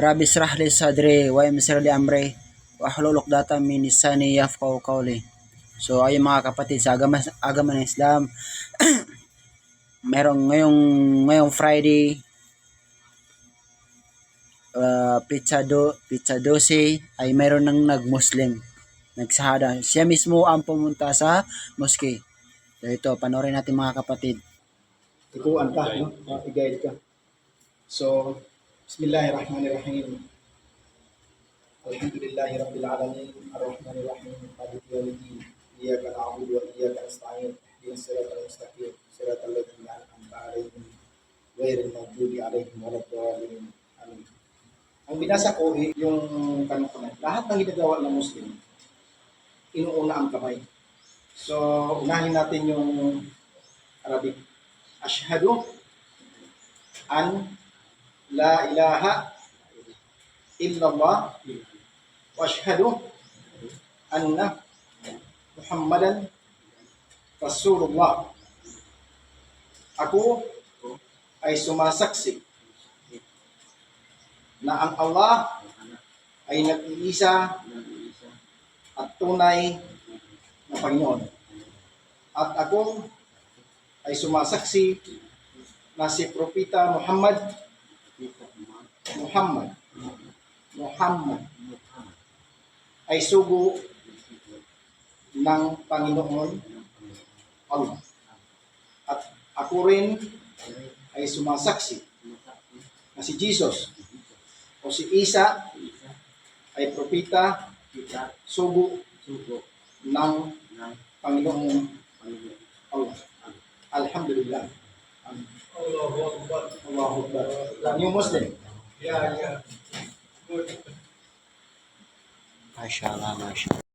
Rabbi israh li sadri wa yassir li amri wa hlul 'uqdatam min lisani yafqahu qawli. So ayun mga kapatid sa agama, agama ng Islam, merong ngayong ngayong Friday uh, pizza do pizza 12 ay mayroon ng nag-Muslim nagsahada. Siya mismo ang pumunta sa mosque. So ito, panoorin natin mga kapatid. Ikuan ka, no? Uh, i-guide ka. So, Bismillahirrahmanirrahim. Alhamdulillahi Rabbil Alamin. Ar-Rahmanirrahim. Malik Yawmiddin. Iyyaka na'budu wa iyyaka nasta'in. Ihdinas siratal mustaqim. Siratal ladzina an'amta 'alaihim. Ghairil maghdubi 'alaihim waladdallin. Amin. Ang binasa ko eh, yung kanukunan. Lahat ng ginagawa ng Muslim, inuuna ang kamay. So, unahin natin yung Arabic. Ashhadu an la ilaha illallah wa ashhadu anna Muhammadan Rasulullah. Ako ay sumasaksi na ang Allah ay nag-iisa at tunay na Panginoon. At ako ay sumasaksi na si Propita Muhammad Muhammad Muhammad ay sugo ng Panginoon Allah. At ako rin ay sumasaksi na si Jesus o si Isa ay propita sugo ng Panginoong Allah. Alhamdulillah. Allahu Akbar. Allahu Akbar. New Muslim. Yeah, yeah. Good. Mashallah, mashallah.